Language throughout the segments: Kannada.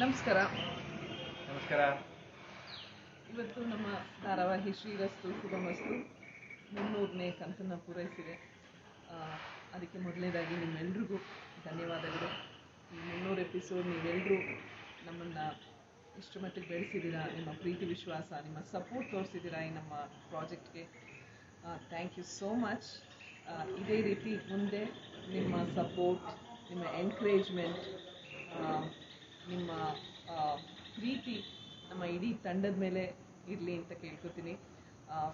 ನಮಸ್ಕಾರ. ನಮಸ್ಕಾರ. ಇವತ್ತು ನಮ್ಮ ಧಾರಾವಾಹಿ ಶ್ರೀರಸ್ತು ಶುಭಮಸ್ತು ಮುನ್ನೂರನೇ ಕಂತನ್ನು ಪೂರೈಸಿದೆ. ಅದಕ್ಕೆ ಮೊದಲನೇದಾಗಿ ನಿಮ್ಮೆಲ್ರಿಗೂ ಧನ್ಯವಾದಗಳು. ಈ ಮುನ್ನೂರು ಎಪಿಸೋಡ್ ನೀವೆಲ್ಲರೂ ನಮ್ಮನ್ನು ಇಷ್ಟು ಮಟ್ಟಿಗೆ ಬೆಳೆಸಿದ್ದೀರಾ ನಿಮ್ಮ ಪ್ರೀತಿ ವಿಶ್ವಾಸ ನಿಮ್ಮ ಸಪೋರ್ಟ್ ತೋರಿಸಿದ್ದೀರಾ ಈ ನಮ್ಮ ಪ್ರಾಜೆಕ್ಟ್ಗೆ? ಥ್ಯಾಂಕ್ ಯು ಸೋ ಮಚ್ ಇದೇ ರೀತಿ ಮುಂದೆ ನಿಮ್ಮ ಸಪೋರ್ಟ್ ನಿಮ್ಮ ಎನ್ಕರೇಜ್ಮೆಂಟ್ ನಿಮ್ಮ ಪ್ರೀತಿ ನಮ್ಮ ಇಡೀ ತಂಡದ ಮೇಲೆ ಇರಲಿ ಅಂತ ಕೇಳ್ಕೊತೀನಿ.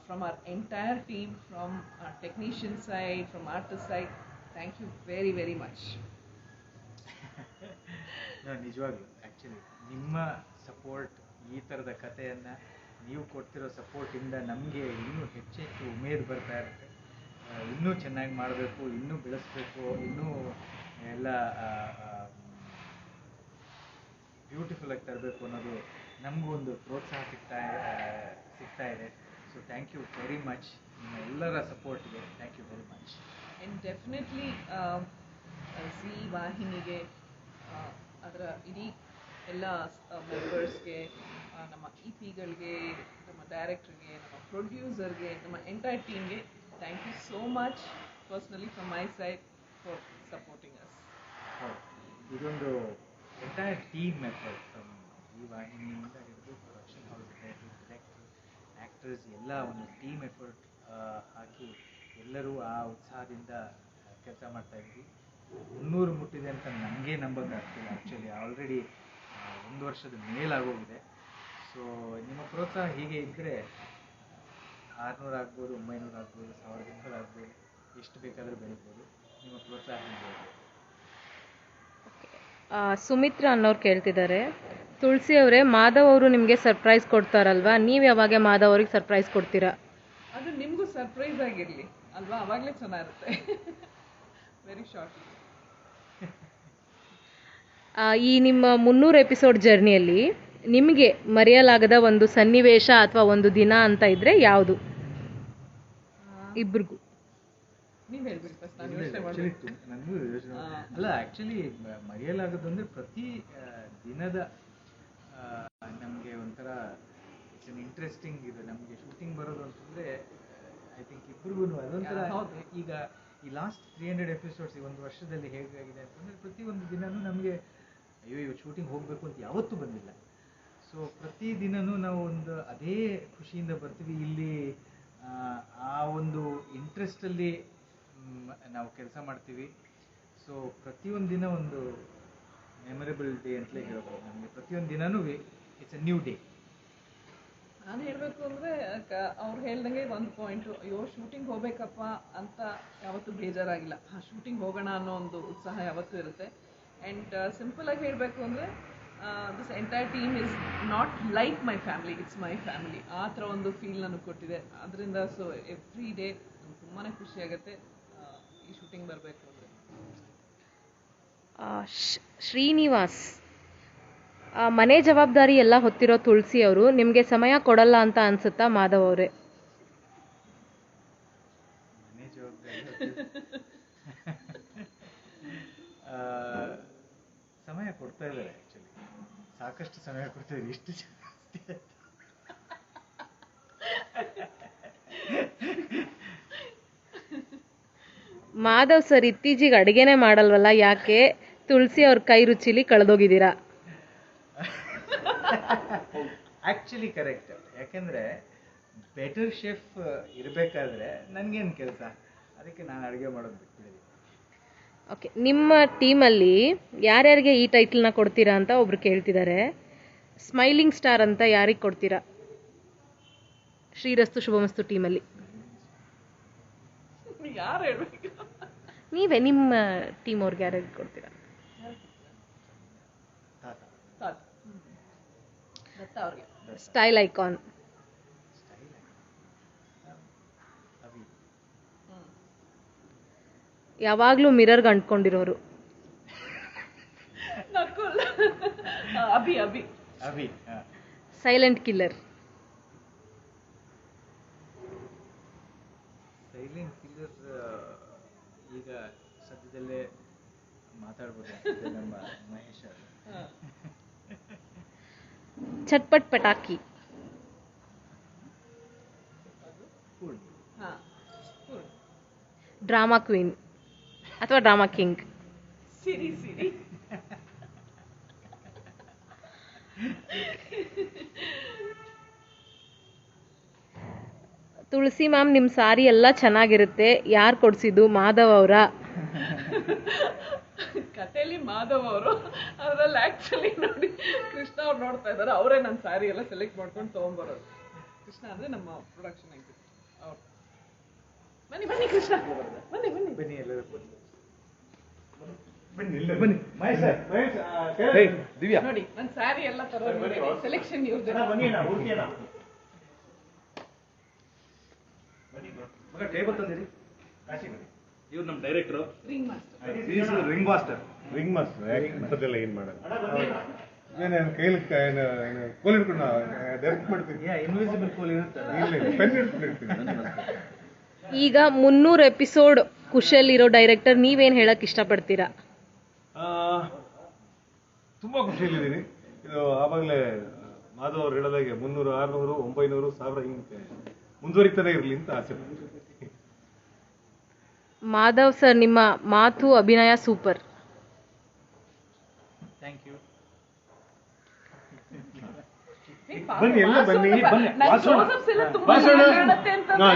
From our entire team from technician side from artist side thank you very very much ನಿಜವಾಗ್ಲೂ ಆ್ಯಕ್ಚುಲಿ ನಿಮ್ಮ ಸಪೋರ್ಟ್ ಈ ಥರದ ಕಥೆಯನ್ನು ನೀವು ಕೊಡ್ತಿರೋ ಸಪೋರ್ಟಿಂದ ನಮಗೆ ಇನ್ನೂ ಹೆಚ್ಚೆಚ್ಚು ಉಮೇದು ಬರ್ತಾ ಇರುತ್ತೆ. ಇನ್ನೂ ಚೆನ್ನಾಗಿ ಮಾಡಬೇಕು, ಇನ್ನೂ ಬೆಳೆಸಬೇಕು, ಇನ್ನೂ ಎಲ್ಲ ಬ್ಯೂಟಿಫುಲ್ ಆಗಿ ತರಬೇಕು ಅನ್ನೋದು ನಮಗೂ ಒಂದು ಪ್ರೋತ್ಸಾಹ ಸಿಗ್ತಾ ಸಿಗ್ತಾ ಇದೆ. So thank you very much ನಿಮ್ಮ ಎಲ್ಲರ ಸಪೋರ್ಟ್ಗೆ thank you very much and definitely C ವಾಹಿನಿಗೆ ಅದರ ಇಡೀ ಎಲ್ಲ ಮೆಂಬರ್ಸ್ಗೆ ನಮ್ಮ ಇ ಪಿಗಳಿಗೆ ನಮ್ಮ ಡೈರೆಕ್ಟ್ರಿಗೆ ನಮ್ಮ ಪ್ರೊಡ್ಯೂಸರ್ಗೆ ನಮ್ಮ ಎಂಟೈರ್ ಟೀಮ್ಗೆ thank you so much personally from my side for supporting us. ಇದೊಂದು ಎಂಟೈರ್ ಟೀಮ್ ಫ್ರಮ್ ಈ ವಾಹಿನಿಯಿಂದ ಹಿಡಿದು ಪ್ರೊಡಕ್ಷನ್ ಹೌಸ್ ಡೈರೆಕ್ಟರ್ ಆ್ಯಕ್ಟರ್ಸ್ ಎಲ್ಲ ಒಂದು ಟೀಮ್ ಎಫರ್ಟ್ ಹಾಕಿ ಎಲ್ಲರೂ ಆ ಉತ್ಸಾಹದಿಂದ ಕೆಲಸ ಮಾಡ್ತಾ ಇದ್ವಿ. ಮುನ್ನೂರು ಮುಟ್ಟಿದೆ ಅಂತ ನನಗೆ ನಂಬಕ್ಕೆ ಆಗ್ತಿಲ್ಲ ಆ್ಯಕ್ಚುಲಿ ಆಲ್ರೆಡಿ ಒಂದು ವರ್ಷದ ಮೇಲಾಗೋಗಿದೆ ಸೊ ನಿಮ್ಮ ಪ್ರೋತ್ಸಾಹ ಹೀಗೆ ಇದ್ದರೆ ಆರುನೂರು ಆಗ್ಬೋದು, ಒಂಬೈನೂರು ಆಗ್ಬೋದು ಸಾವಿರದ ಇನ್ನೂರು ಆಗ್ಬೋದು, ಎಷ್ಟು ಬೇಕಾದರೂ ಬೆಳಿಬೋದು. ನಿಮ್ಮ ಪ್ರೋತ್ಸಾಹ ಹೀಗೆ ಸುಮಿತ್ರಾ ಅನ್ನೋರು ಕೇಳ್ತಿದ್ದಾರೆ. ತುಳಸಿ ಅವರೇ ಮಾಧವ್ ಅವರು ನಿಮಗೆ ಸರ್ಪ್ರೈಸ್ ಕೊಡ್ತಾರಲ್ವಾ? ನೀವು ಯಾವಾಗ ಮಾಧವ್ ಅವ್ರಿಗೆ ಸರ್ಪ್ರೈಸ್ ಕೊಡ್ತೀರಾ? ಅದು ನಿಮಗೂ ಸರ್ಪ್ರೈಸ್ ಆಗಿರಲಿ. ಅಲ್ವಾ? ಅವಾಗಲೇ ಚೆನ್ನಾಗಿರುತ್ತೆ. ವೆರಿ ಶಾರ್ಟ್ ಈ ನಿಮ್ಮ ಮುನ್ನೂರು ಎಪಿಸೋಡ್ ಜರ್ನಿಯಲ್ಲಿ ನಿಮಗೆ ಮರೆಯಲಾಗದ ಒಂದು ಸನ್ನಿವೇಶ ಅಥವಾ ಒಂದು ದಿನ ಅಂತ ಇದ್ರೆ ಯಾವುದು? ಇಬ್ರಿಗೂ. ನೀವು ಹೇಳ್ಬಿಡಿ ಫಸ್ಟ್ ನಾನು ಇಲ್ಲ, ಯೋಚನೆ actually ನನಗೂ ಯೋಚನೆ ಅಲ್ಲ ಆ್ಯಕ್ಚುಲಿ ಮರೆಯಲಾಗದು ಅಂದರೆ ಪ್ರತಿ ದಿನದ ನಮಗೆ ಒಂಥರ ಇಟ್ಸ್ ಅನ್ ಇಂಟ್ರೆಸ್ಟಿಂಗ್ ಇದೆ. ನಮಗೆ ಶೂಟಿಂಗ್ ಬರೋದು ಅಂತಂದ್ರೆ ಐ ಥಿಂಕ್ ಇಬ್ಬರಿಗೂ ಅದೊಂಥರ. ಈಗ ಈ ಲಾಸ್ಟ್ ತ್ರೀ ಹಂಡ್ರೆಡ್ ಎಪಿಸೋಡ್ಸ್ ಈ ಒಂದು ವರ್ಷದಲ್ಲಿ ಹೇಗಾಗಿದೆ ಅಂತಂದ್ರೆ ಪ್ರತಿ ಒಂದು ದಿನಾನು ನಮಗೆ ಅಯ್ಯೋ ಇವತ್ತು ಶೂಟಿಂಗ್ ಹೋಗಬೇಕು ಅಂತ ಯಾವತ್ತೂ ಬಂದಿಲ್ಲ. ಸೊ ಪ್ರತಿ ದಿನನೂ ನಾವು ಒಂದು ಅದೇ ಖುಷಿಯಿಂದ ಬರ್ತೀವಿ. ಇಲ್ಲಿ ಆ, ಆ ಒಂದು ಇಂಟ್ರೆಸ್ಟಲ್ಲಿ ನಾವು ಕೆಲಸ ಮಾಡ್ತೀವಿ. ಸೊ ಪ್ರತಿಯೊಂದು ದಿನ ಒಂದು ಮೆಮೊರೇಬಲ್ ಡೇ ಅಂತಲೇ ಹೇಳ್ಬೋದು ನಮಗೆ. ಪ್ರತಿಯೊಂದು ದಿನನೂ ಇಟ್ಸ್ ಅ ನ್ಯೂ ಡೇ ನಾನು ಹೇಳಬೇಕು ಅಂದರೆ ಅವ್ರು ಹೇಳ್ದಂಗೆ ಒಂದು ಪಾಯಿಂಟು ಅಯ್ಯೋ ಶೂಟಿಂಗ್ ಹೋಗ್ಬೇಕಪ್ಪ ಅಂತ ಯಾವತ್ತೂ ಬೇಜಾರಾಗಿಲ್ಲ. ಆ ಶೂಟಿಂಗ್ ಹೋಗೋಣ ಅನ್ನೋ ಒಂದು ಉತ್ಸಾಹ ಯಾವತ್ತೂ ಇರುತ್ತೆ. ಆ್ಯಂಡ್ ಸಿಂಪಲಾಗಿ ಹೇಳಬೇಕು ಅಂದರೆ this entire team is not like my family it's my family ಆ ಥರ ಒಂದು ಫೀಲ್ ನನಗೆ ಕೊಟ್ಟಿದೆ. ಅದರಿಂದ ಸೊ ಎವ್ರಿ ಡೇ ತುಂಬಾ ಖುಷಿಯಾಗುತ್ತೆ ಶೂಟಿಂಗ್ ಬರಬೇಕು ಅಂದರೆ ಆ, ಶ್- ಶ್ರೀನಿವಾಸ್ ಆ, ಮನೆ ಜವಾಬ್ದಾರಿ ಎಲ್ಲ ಹೊತ್ತಿರೋ ತುಳಸಿ ಅವರು ನಿಮಗೆ ಸಮಯ ಕೊಡಲ್ಲ ಅಂತ ಅನ್ಸುತ್ತಾ ಮಾಧವ್ ಅವರೇ? ಆ, ಸಮಯ ಕೊಡ್ತಾ ಇದ್ದಾರೆ ಆ್ಯಕ್ಚುಲಿ ಸಾಕಷ್ಟು ಸಮಯ ಕೊಡ್ತಾ ಇದ್ದಾರೆ ಇಷ್ಟು ಜಾಸ್ತಿ ಮಾಧವ್ ಸರ್ ಇತ್ತೀಚೆಗೆ ಅಡುಗೆನೇ ಮಾಡಲ್ವಲ್ಲ? ಯಾಕೆ? ತುಳಸಿ ಅವ್ರ ಕೈ ರುಚಿಲಿ ಕಳೆದೋಗಿದ್ದೀರಾ? ಆ್ಯಕ್ಚುಲಿ ಕರೆಕ್ಟ್ ಯಾಕೆಂದರೆ ಬೆಟರ್ ಶೆಫ್ ಇರಬೇಕಾದ್ರೆ ನನಗೇನು ಕೆಲಸ? ಅದಕ್ಕೆ ನಾನು ಅಡುಗೆ ಮಾಡೋದು ಓಕೆ ನಿಮ್ಮ ಟೀಮಲ್ಲಿ ಯಾರ್ಯಾರಿಗೆ ಈ ಟೈಟಲ್ನ ಕೊಡ್ತೀರಾ ಅಂತ ಒಬ್ರು ಕೇಳ್ತಿದ್ದಾರೆ ಸ್ಮೈಲಿಂಗ್ ಸ್ಟಾರ್ ಅಂತ ಯಾರಿಗೆ ಕೊಡ್ತೀರಾ? ಶ್ರೀರಸ್ತು ಶುಭಮಸ್ತು ಟೀಮಲ್ಲಿ. ಯಾರು ಹೇಳ್ಬೇಕು? ನೀವೇ ನಿಮ್ಮ ಟೀಮ್ ಅವ್ರಿಗೆ ಯಾರಿಗೆ ಕೊಡ್ತೀರಾ? ಸ್ಟೈಲ್ ಐಕಾನ್ ಯಾವಾಗ್ಲೂ ಮಿರರ್ ಮಿರರ್ಗೆ ಅಂಟ್ಕೊಂಡಿರೋರು. ಸೈಲೆಂಟ್ ಕಿಲ್ಲರ್ ಸೈಲೆಂಟ್ ಕಿಲ್ಲರ್ ಈಗ ಸದ್ಯದಲ್ಲೇ ಮಾತಾಡ್ಬೋದು ನಮ್ಮ ಮಹೇಶ್ ಅವರು. ಚಟ್ಪಟ್ ಪಟಾಕಿ. ಡ್ರಾಮಾ ಕ್ವೀನ್ ಅಥವಾ drama king. Siri Siri. Tulsi ma'am ನಿಮ್ಮ ಸಾರಿ ಎಲ್ಲ ಚೆನ್ನಾಗಿರುತ್ತೆ. ಯಾರು ಕೊಡಿಸಿದ್ದು? ಮಾಧವ್ ಅವರ. ಕಥೆಯಲ್ಲಿ ಮಾಧವ್ ಅವರು. ಅದರಲ್ಲಿ ಆ್ಯಕ್ಚುಲಿ ನೋಡಿ ಕೃಷ್ಣ ಅವ್ರು ನೋಡ್ತಾ ಇದ್ದಾರೆ. ಅವರೇ ನನ್ನ ಸ್ಯಾರಿ ಎಲ್ಲ ಸೆಲೆಕ್ಟ್ ಮಾಡ್ಕೊಂಡು ತೊಗೊಂಬರೋದು ಕೃಷ್ಣ ಅಂದ್ರೆ ನಮ್ಮ ಪ್ರೊಡಕ್ಷನ್ ಆಗಿದೆ ಅವ್ರು. ಬನ್ನಿ ಬನ್ನಿ ಕೃಷ್ಣ. ಬನ್ನಿ ಬನ್ನಿ. ಬನ್ನಿ ಎಲ್ಲರೂ ಬನ್ನಿ. ಸರ್. ದಿವ್ಯಾ. ನೋಡಿ ನನ್ನ ಸ್ಯಾರಿ ಎಲ್ಲ ತರೋದು ಸೆಲೆಕ್ಷನ್ ಇವ್ರದ್ದು ಟೇಬಲ್ ತಂದಿರಿ. ಇವ್ರು ನಮ್ಮ director ring master ring master ring master ಅಂಥದ್ದೆಲ್ಲ ಏನು. ಏನು ಕೈಲಿ ಏನು ಏನು ಕೋಲ್ ಹಿಡ್ಕೊಂಡು ಡೈರೆಕ್ಟ್ ಮಾಡ್ತೀನಿ ಯಾ ಇನ್ವಿಸಿಬಲ್ ಕೋಲ್ ಇರುತ್ತಲ್ಲ? ಇಲ್ಲ ಪೆನ್ ಹಿಡ್ಕೊಂಡು ಇರ್ತೀನಿ ಈಗ ಮುನ್ನೂರು ಎಪಿಸೋಡ್ ಖುಷಿಯಲ್ಲಿರೋ ಡೈರೆಕ್ಟರ್ ನೀವೇನು ಹೇಳಕ್ ಇಷ್ಟಪಡ್ತೀರಾ? ತುಂಬಾ ಖುಷಿಯಲ್ಲಿದ್ದೀನಿ. ಇದು ಆವಾಗಲೇ ಮಾಧವ್ ಅವ್ರು ಹೇಳಿದಾಗೆ ಮುನ್ನೂರು ಆರುನೂರು ಒಂಬೈನೂರು ಸಾವಿರ ಹಿಂಗೆ ಮುಂದುವರಿತಾನೆ ಇರಲಿ ಅಂತ ಆಸೆ ಪಡ್ತೀನಿ. ಮಾಧವ್ ಸರ್ ನಿಮ್ಮ ಮಾತು ಅಭಿನಯ ಸೂಪರ್. ಥ್ಯಾಂಕ್ ಯು ಬನ್ನಿ ಎಲ್ಲ ಬನ್ನಿ ಬನ್ನಿ.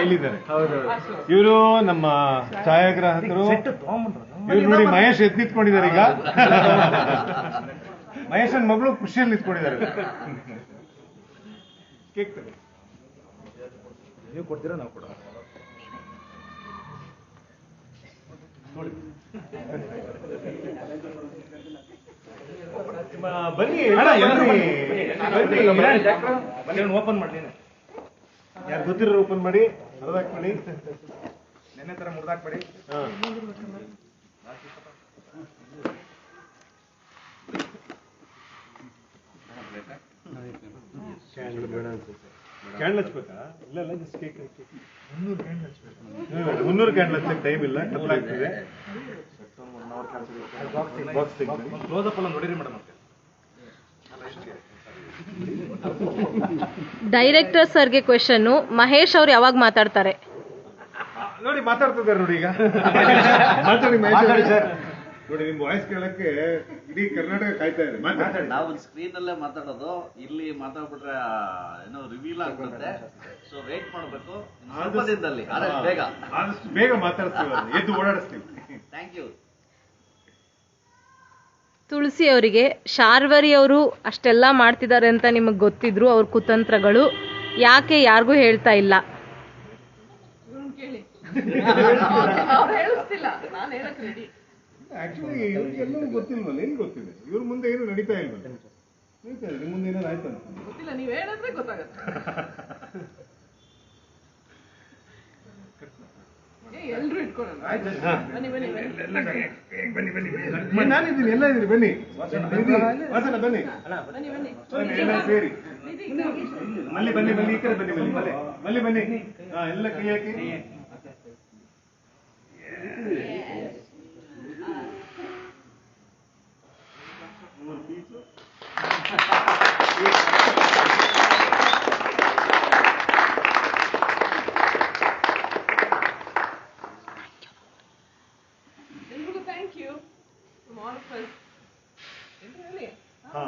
ಇಲ್ಲಿದ್ದಾರೆ ಇವರು ನಮ್ಮ ಛಾಯಾಗ್ರಾಹಕರು. ಇವ್ರು ನೋಡಿ ಮಹೇಶ್ ಎದ್ ನಿಂತ್ಕೊಂಡಿದ್ದಾರೆ ಈಗ. ಮಹೇಶನ್ ಮಗಳು ಖುಷಿಯಲ್ಲಿ ನಿಂತ್ಕೊಂಡಿದ್ದಾರೆ ಕೇಕ್ ನೀವು ಕೊಡ್ತೀರಾ ನಾವು ಕೊಡೋಣ. ಮ- ಬನ್ನಿ ಬನ್ನಿ. ಬನ್ನಿ. ಬನ್ನಿ ಓಪನ್ ಮಾಡಿ ಯಾರು ಗೊತ್ತಿರೋ ಓಪನ್ ಮಾಡಿ ಹರಿದಾಕ್ಬೇಡಿ ನೆನ್ನೆ ತರ ಮುರ್ದಾಕ್ಬೇಡಿ ಬೇಡ ಅನ್ಸುತ್ತೆ. ಕ್ಯಾಂಡಲ್ ಹಚ್ಬೇಕಾ? ಇಲ್ಲ ಇಲ್ಲ ಜಸ್ಟ್ ಕೇಕ್ ಮುನ್ನೂರು ಕ್ಯಾಂಡಲ್ ಹಚ್ಬೇಕು. ಮುನ್ನೂರು ಕ್ಯಾಂಡಲ್ ಹಚ್ಚಕ್ಕೆ ಟೈಮ್ ಇಲ್ಲ ಕತ್ಲಾಗ್ತಿದೆ ಬಾಕ್ಸ್ ಕ್ಲೋಸ್ ಅಪ್ ಎಲ್ಲ ನೋಡಿರಿ ಮೇಡಮ್ ಡೈರೆಕ್ಟರ್ ಸರ್ಗೆ ಕ್ವೆಶನ್ ಮಹೇಶ್ ಅವ್ರು ಯಾವಾಗ ಮಾತಾಡ್ತಾರೆ? ನೋಡಿ ಮಾತಾಡ್ತಿದ್ದಾರೆ ನೋಡಿ ಈಗ. ಮಾತಾಡಿ ಮಹೇಶ್ ಅವ್ರೆ. ನೋಡಿ ನಿಮ್ ವಾಯ್ಸ್ ಕೇಳಕ್ಕೆ ಇಡೀ ಕರ್ನಾಟಕ ಕಾಯ್ತಾ ಇದೆ. ನಾವು ಸ್ಕ್ರೀನ್ ಅಲ್ಲೇ ಮಾತಾಡೋದು. ಇಲ್ಲಿ ಮಾತಾಡ್ಬಿಟ್ರೆ ಏನೋ ರಿವೀಲ್ ಆಗ್ಬಿಡುತ್ತೆ ಸೊ ವೇಟ್ ಮಾಡ್ಬೇಕು. ಸ್ವಲ್ಪ ದಿನದಲ್ಲಿ. ಆದಷ್ಟು ಬೇಗ. ಆದಷ್ಟು ಬೇಗ ಮಾತಾಡ್ತೀವಿ ಎದ್ದು ಓಡಾಡಿಸ್ತೀವಿ. ಥ್ಯಾಂಕ್ ಯು ತುಳಸಿ ಅವರಿಗೆ ಶಾರ್ವರಿ ಅವರು ಅಷ್ಟೆಲ್ಲ ಮಾಡ್ತಿದ್ದಾರೆ ಅಂತ ನಿಮಗೆ ಗೊತ್ತಿದ್ರು ಅವ್ರ ಕುತಂತ್ರಗಳು. ಯಾಕೆ ಯಾರಿಗೂ ಹೇಳ್ತಾ ಇಲ್ಲ? ಆಕ್ಚುಲಿ ಎಲ್ಲವೂ ಗೊತ್ತಿಲ್ವಲ್ಲ? ಏನು ಗೊತ್ತಿದೆ ಇವ್ರ ಮುಂದೆ ಏನು ನಡೀತಾ ಇಲ್ವಲ್ಲ? ನಡೀತಾ ಮುಂದೆ ಏನಾದ್ರು ಆಯ್ತು ಅಂತ. ಗೊತ್ತಿಲ್ಲ ನೀವ್ ಹೇಳಿದ್ರೆ ಗೊತ್ತಾಗತ್ತೆ. ಏ, ಎಲ್ರು ಇಟ್ಕೊಳ್ಳೋಣ. ಬನ್ನಿ ಬನ್ನಿ ಬನ್ನಿ. ನಾನಿದ್ದೀನಿ ಎಲ್ಲ ಇದ್ದೀರಿ ಬನ್ನಿ. ವಾಸನ. ಬನ್ನಿ. ಬನ್ನಿ ಬನ್ನಿ ಬನ್ನಿ, ಎಲ್ಲ ಸೇರಿ. ಮಲ್ಲಿ ಬನ್ನಿ ಬನ್ನಿ ಈ ಕಡೆ ಬನ್ನಿ ಬನ್ನಿ ಮಲ್ಲಿ. ಬನ್ನಿ. ಹಾ ಎಲ್ಲ ಕೈ ಹಾಕಿ ಎಲ್ರಿಗೂ thank you all of us ಎಲ್ರು ಹೇಳಿ ಹಾ.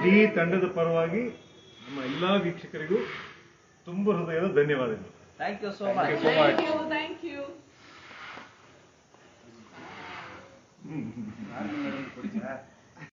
ಇಡೀ ತಂಡದ ಪರವಾಗಿ ನಮ್ಮ ಎಲ್ಲಾ ವೀಕ್ಷಕರಿಗೂ ತುಂಬ ಹೃದಯದ ಧನ್ಯವಾದಗಳು. Thank you so much thank you thank you hmm.